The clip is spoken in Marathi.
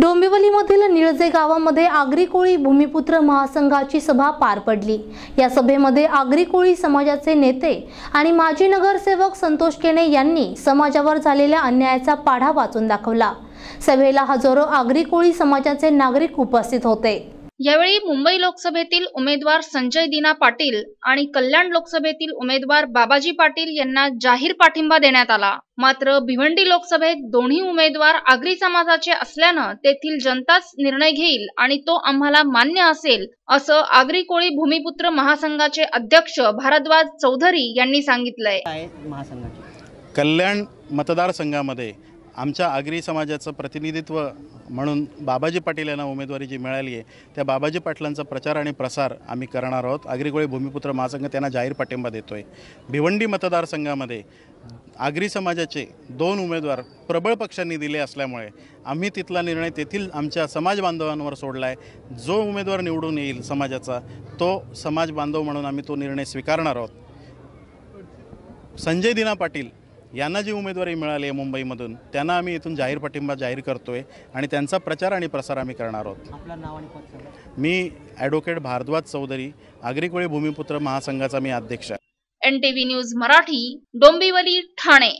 डोंबिवलीमधील निळजे गावामध्ये आगरी कोळी भूमिपुत्र महासंघाची सभा पार पडली. या सभेमध्ये आगरी कोळी समाजाचे नेते आणि माजी नगरसेवक संतोष केणे यांनी समाजावर झालेल्या अन्यायाचा पाढा वाचून दाखवला. सभेला हजारो आगरी कोळी समाजाचे नागरिक उपस्थित होते. यावेळी मुंबई लोकसभेतील उमेदवार संजय दिना पाटील आणि कल्याण लोकसभेतील उमेदवार बाबाजी पाटील यांना जाहीर पाठिंबा देण्यात आला. मात्र भिवंडी लोकसभेत दोन्ही उमेदवार आगरी समाजाचे असल्यानं तेथील जनताच निर्णय घेईल आणि तो आम्हाला मान्य असेल असं आगरी कोळी भूमिपुत्र महासंघाचे अध्यक्ष भारद्वाज चौधरी यांनी सांगितलंय. आहे महासंघाची? कल्याण मतदारसंघामध्ये आमच्या आगरी समाजाचं प्रतिनिधित्व म्हणून बाबाजी पाटील यांना उमेदवारी जी मिळाली आहे त्या बाबाजी पाटलांचा प्रचार आणि प्रसार आम्ही करणार आहोत. आगरीकोळी भूमिपुत्र महासंघ त्यांना जाहीर पाठिंबा देतो आहे भिवंडी मतदारसंघामध्ये आगरी समाजाचे दोन उमेदवार प्रबळ पक्षांनी दिले असल्यामुळे आम्ही तिथला निर्णय तेथील आमच्या समाज बांधवांवर सोडला आहे जो उमेदवार निवडून येईल समाजाचा तो समाज बांधव म्हणून आम्ही तो निर्णय स्वीकारणार आहोत. संजय दिना पाटील यांना जी उमेदवारी मिळाली आहे मुंबईमधून त्यांना आम्ही इथून जाहीर पाठिंबा जाहीर करतोय आणि त्यांचा प्रचार आणि प्रसार आम्ही करणार आहोत. आपलं नाव आणि पद सांगा. मी ॲडव्होकेट भारद्वाज चौधरी आगरीकोळी भूमिपुत्र महासंघाचा मी अध्यक्ष आहे. NTV news Marathi Dombivli Thane.